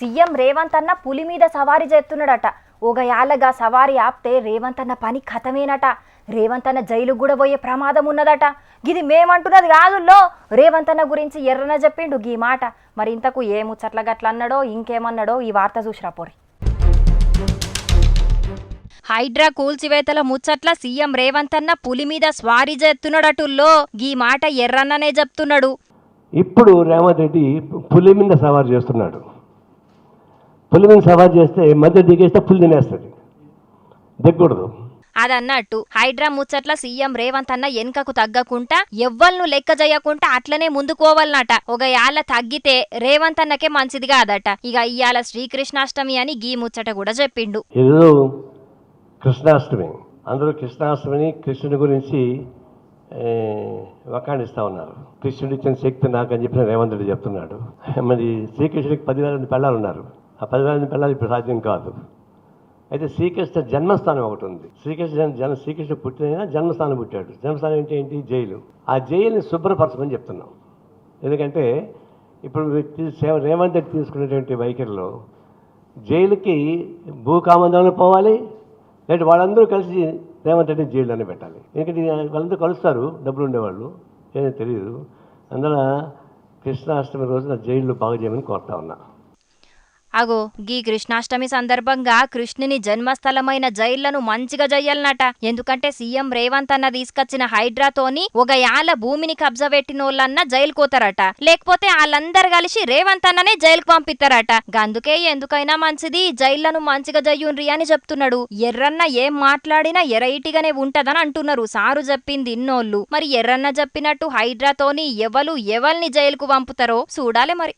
CM Revanth అన్న పులి మీద సవారీ చేస్తున్నాడట. ఒక యాళ్ళగా సవారీ ఆపితే రేవంత్ అన్న పని ఖతమేనట రేవంత్ అన్న జైలుకు కూడా పోయే ప్రమాదం ఉన్నదట. ఇది మేమంటున్నది కాదుల్లో. రేవంత్ అన్న గురించి ఎర్రన చెప్పిండు గీ మాట. మరి ఇంతకు ఏ ముచ్చట్ల గట్ల అన్నాడో ఇంకేమన్నాడో ఈ వార్త చూసిరా పోరి. హైడ్రా కూల్చివేతల ముచ్చట్ల సీఎం రేవంత్ అన్న పులి మీద స్వారీ చేస్తున్నాడటుల్లో. గీ మాట ఎర్రన్ననే చెప్తున్నాడు. ఇప్పుడు రేవంత్ రెడ్డి పులి మీద సవారు చేస్తున్నాడు. పులి మీద సవారు చేస్తే మధ్య దిగేస్తే పులి తినేస్తుంది. దిగకూడదు. అదన్నట్టు హైడ్రా ముచ్చట్ల సీఎం రేవంత్ అన్న వెనుకకు తగ్గకుండా ఎవ్వల్ను లెక్క చేయకుండా అట్లనే ముందుకోవాలనట. ఒక యాళ్ళ తగ్గితే రేవంత్ అన్నకే మంచిది కాదట ఇక ఇయాల శ్రీకృష్ణాష్టమి అని గీ ముచ్చట కూడా చెప్పిండు ఏదో కృష్ణాష్టమి. అందరూ కృష్ణాష్టమిని కృష్ణుడి గురించి వకాణిస్తూ ఉన్నారు. కృష్ణుడు ఇచ్చిన శక్తి నాకు అని చెప్పిన రేవంత్ రెడ్డి చెప్తున్నాడు. మరి శ్రీకృష్ణుడికి పదివేల మంది పిల్లలు ఉన్నారు ఆ పదివేల మంది పిల్లలు ఇప్పుడు సాధ్యం కాదు. అయితే శ్రీకృష్ణ జన్మస్థానం ఒకటి ఉంది. శ్రీకృష్ణ జన్- జన శ్రీకృష్ణ పుట్టిన జన్మస్థానం పుట్టాడు. జన్మస్థానం ఏంటి ఏంటి? జైలు. ఆ జైలుని శుభ్రపరచమని చెప్తున్నాం. ఎందుకంటే ఇప్పుడు సేవ రేవంత్ రెడ్డి తీసుకునేటువంటి వైఖరిలో జైలుకి భూకామందంలో పోవాలి లేదంటే వాళ్ళందరూ కలిసి రేవంత్ రెడ్డి జైల్లోనే పెట్టాలి. ఎందుకంటే వాళ్ళందరూ కలుస్తారు డబ్బులు ఉండేవాళ్ళు. ఏదో తెలియదు అందువల్ల కృష్ణాష్టమి రోజున జైళ్ళు బాగు చేయమని కోరుతా ఉన్నా. అగో గీ కృష్ణాష్టమి సందర్భంగా కృష్ణుని జన్మస్థలమైన జైళ్ళను మంచిగా జయ్యాలనట ఎందుకంటే సీఎం రేవంత్ అన్న తీసుకొచ్చిన హైడ్రాతోని ఒక యాల భూమిని కబ్జా పెట్టినోళ్ళన్న జైలు కోతారట లేకపోతే వాళ్ళందరు కలిసి రేవంత్ అన్ననే జైలుకు పంపిస్తారట గందుకే ఎందుకైనా మంచిది జైళ్ళను మంచిగా జయ్యుండ్రి అని చెప్తున్నాడు. ఎర్రన్న ఏం మాట్లాడినా ఎరైటిగానే ఉంటదని అంటున్నారు. సారు చెప్పింది ఇన్నోళ్ళు. మరి ఎర్రన్న చెప్పినట్టు హైడ్రాతోని ఎవలు ఎవల్ని జైలుకు పంపుతారో చూడాలి మరి.